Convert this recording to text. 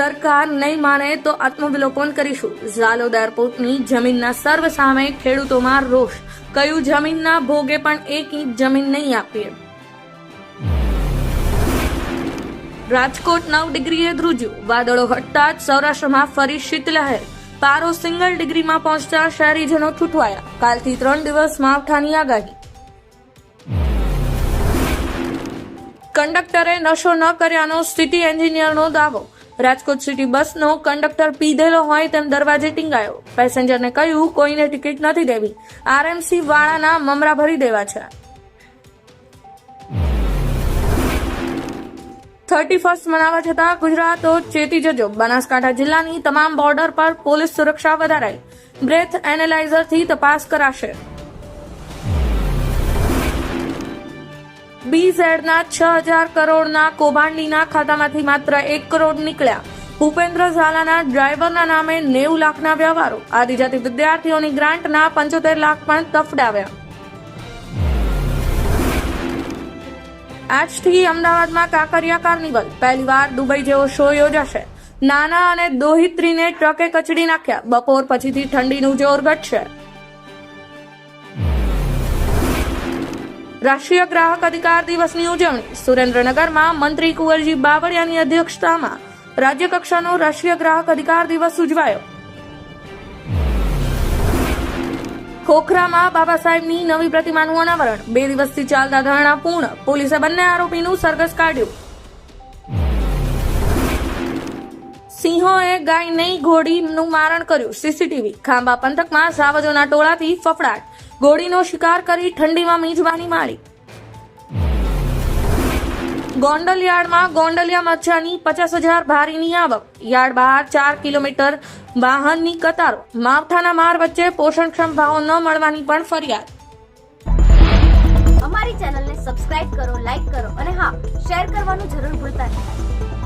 સરકાર નહીં માને તો આત્મવિલોપન કરીશું. ઝાલોદ એરપોર્ટની જમીનના સર્વ સામે ખેડૂતોમાં રોષ. કયું જમીનના ભોગે પણ એક ઇંચ જમીન નહીં આપીએ. રાજકોટ નવ ડિગ્રીએ ધ્રુજ્યું. વાદળો હટતા જ સૌરાષ્ટ્રમાં ફરી શીતલહેર. પારો સિંગલ ડિગ્રીમાં પહોંચતા શહેરીજનો છૂટવાયા. કાલથી ત્રણ દિવસ માવઠાની આગાહી. કંડક્ટરે નશો ન કર્યાનો સિટી એન્જિનિયરનો દાવો. રાજકોટ સિટી બસનો કંડક્ટર પીધેલો હોય તેમ દરવાજે ટીંગાયો. પેસેન્જરને કહ્યું, કોઈને ટિકિટ નથી દેવી. આરએમસી વાળાના મમરા ભરી દેવા છે. થર્ટી ફર્સ્ટ મનાવવા છતાં ગુજરાતો ચેતી જજો. બનાસકાંઠા જિલ્લાની તમામ બોર્ડર પર પોલીસ સુરક્ષા વધારાઈ. બ્રેથ એનાલાઇઝરથી તપાસ કરાશે. બીઝેડના છ હજાર કરોડના કૌભાંડીના ખાતામાંથી માત્ર એક કરોડ નીકળ્યા. ભૂપેન્દ્ર ઝાલાના ડ્રાઈવરના નામે નેવું લાખના વ્યવહારો. આદિજાતિ વિદ્યાર્થીઓની ગ્રાન્ટના પંચોતેર લાખ પણ તફડાવ્યા. આજથી અમદાવાદમાં કાંકરિયા કાર્નિવલ. પહેલીવાર દુબઈ જેવો શો યોજાશે. નાના અને દોહિત્રીને ટ્રકે કચડી નાખ્યા. બપોર પછીથી ઠંડીનું જોર ઘટશે. રાષ્ટ્રીય ગ્રાહક અધિકાર દિવસની ઉજવણી. સુરેન્દ્રનગરમાં મંત્રી કુંવરજી બાવળિયાની અધ્યક્ષતામાં રાજ્યકક્ષાનો રાષ્ટ્રીય ગ્રાહક અધિકાર દિવસ ઉજવાયો. ખોખરામાં બાબા સાહેબની નવી પ્રતિમાનું અનાવરણ. બે દિવસથી ચાલતા ધરણા પૂર્ણ. પોલીસે બંને આરોપીનું સરઘસ કાઢ્યું. સિંહોએ ગાય નહીં ઘોડીનું મારણ કર્યું. સીસીટીવી ખાંભા પંથકમાં સાવજોના ટોળાથી ફફડાટ. ઘોડીનો શિકાર કરી ઠંડીમાં મીજબાની મારી ગોંડલયાર્ડમાં ગોંડલિયા મચ્છાની પચાસ હજાર ભારીની આવક. યાર્ડ બહાર ચાર કિલોમીટર વાહનની કતારો. માવઠાના માર વચ્ચે પોષણક્ષમ ભાવો ન મળવાની પણ ફરિયાદ. અમારી ચેનલને સબસ્ક્રાઇબ કરો, લાઇક કરો અને હા, શેર કરવાનું જરૂર ભૂલતા નહીં.